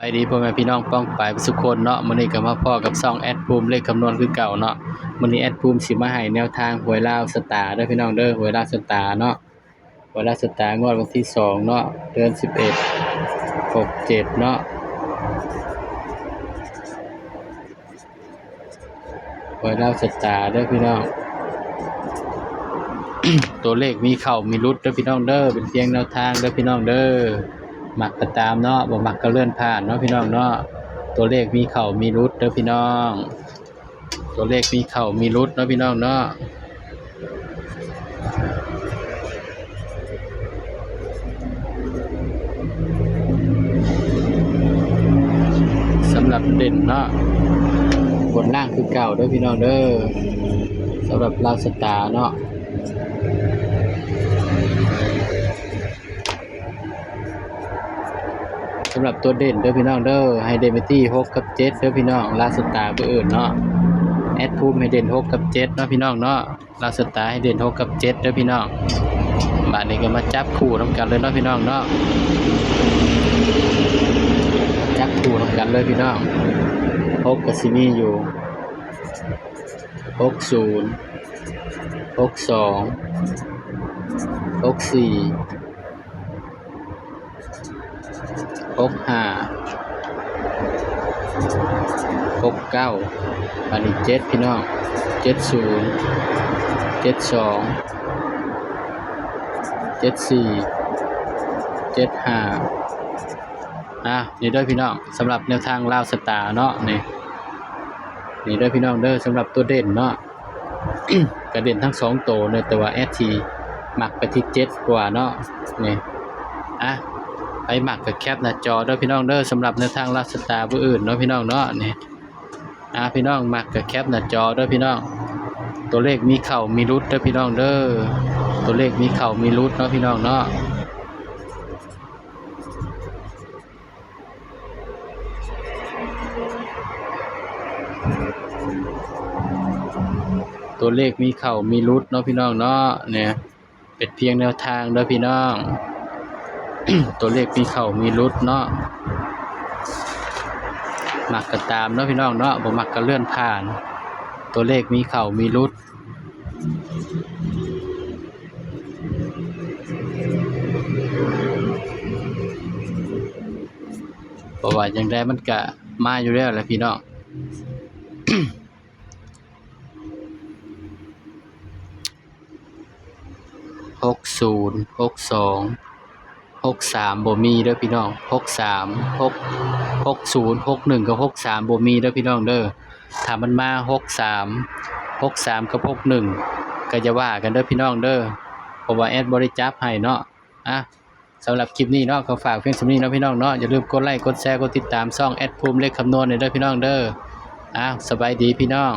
ไปดีพ่อแม่พี่น้องป้องปายสุคนเนาะมื้อนี้ก็มาพ้อกับซ่องแอดภูมิเลขคำนวณคือเก่าเนาะมื้อนี้แอดภูมิสิมาให้แนวทางหวยลาวสตาร์เด้อพี่น้องเด้อหวยลาวสตาร์เนาะหวยลาวสตาร์งวดวันที่2เนาะเดือน11 67เนาะหวยลาวสตาร์เด้อพี่น้องตัวเลขมีเข้ามีรุดเด้อพี่น้องเด้อเป็นเพียงแนวทางเด้อพี่น้องเด้อ หมักก็ตามเนาะบ่มักก็เลื่อนผ่านเนาะพี่น้องเนาะตัวเลขมีเข้ามีรุดเด้อพี่น้อง ตัวเลขมีเข้ามีรุดเนาะพี่น้องเนาะสำหรับเด่นเนาะบนล่างคือเก่าเด้อพี่น้องเด้อสำหรับลาวสตาเนาะ สำหรับตัวเด่นเด้อพี่น้องเด้อให้เด่นไปที่6กับ7เด้อพี่น้องลาสตาร์เบอร์อื่นเนาะแอดภูมิให้เด่น6กับ7เนาะพี่น้องเนาะลาสตาร์ให้เด่น6กับ7เด้อพี่น้องบาดนี้ก็มาจับคู่นํกันเลยเนาะพี่น้องเนาะจับคู่นํกันเลยพี่น้อง6กับสิมีอยู่60 62 64หกห้าหกเก้าอันนี้เจ็ดพี่น้องเจ็ดศูนย์เจ็ดสองเจ็ดสี่เจ็ดห้าอะนี่ด้อพี่น้องสำหรับแนวทางลาวสตาร์เนาะนี่นี่ด้อพี่น้องเด้อสำหรับตัวเด่นเนาะกระเด่นทั้งสองโตัวเลยแต่ว่าแอทีหมักไปที่เจ็ดกว่าเนาะนี่อะ ไปหมักกับแคปหน้าจอเด้อพี่น้องเด้อสำหรับในวทางลักสตาร์ผู้อื่นเนาะพี่น้องเนาะนี่อ่าพี่น้องหมักกับแคปหน้าจอเด้อพี่น้อง ตัวเลขมีเข่ามีรุดเด้อพี่น้องเด้อตัวเลขมีเข่ามีรุดเนาะพี่น้องเนาะตัวเลขมีเข่ามีรุดเนาะพี่น้องเนาะเนี่ยเป็นเพียงแนวทางเด้อพี่น้อง ตัวเลขมีเข้ามีรุดเนาะมักก็ตามเนาะพี่น้องเนาะบ่มักก็เลื่อนผ่าน ตัวเลขมีเข้ามีรุดเพราะว่าจังไดมันก็มาอยู่แล้วแหละพี่น้องหกศูนย์หกสอง หกสามบ่มีเด้อพี่น้องหกสามหกหกศูนย์หกหนึ่งกับหกสามบ่มีเด้อพี่น้องเด้อถ้ามันมาหกสามหกสามกับหกหนึ่งก็จะว่ากันเด้อพี่น้องเด้อเพราะว่าแอดบริจับให้เนาะอะสำหรับคลิปนี้เนาะก็ฝากเพียงสำนี้เนาะพี่น้องเนาะอย่าลืมกดไลค์กดแชร์กดติดตามช่องแอดภูมิเลขคำนวณหน่อยเด้อพี่น้องเด้ออะสบายดีพี่น้อง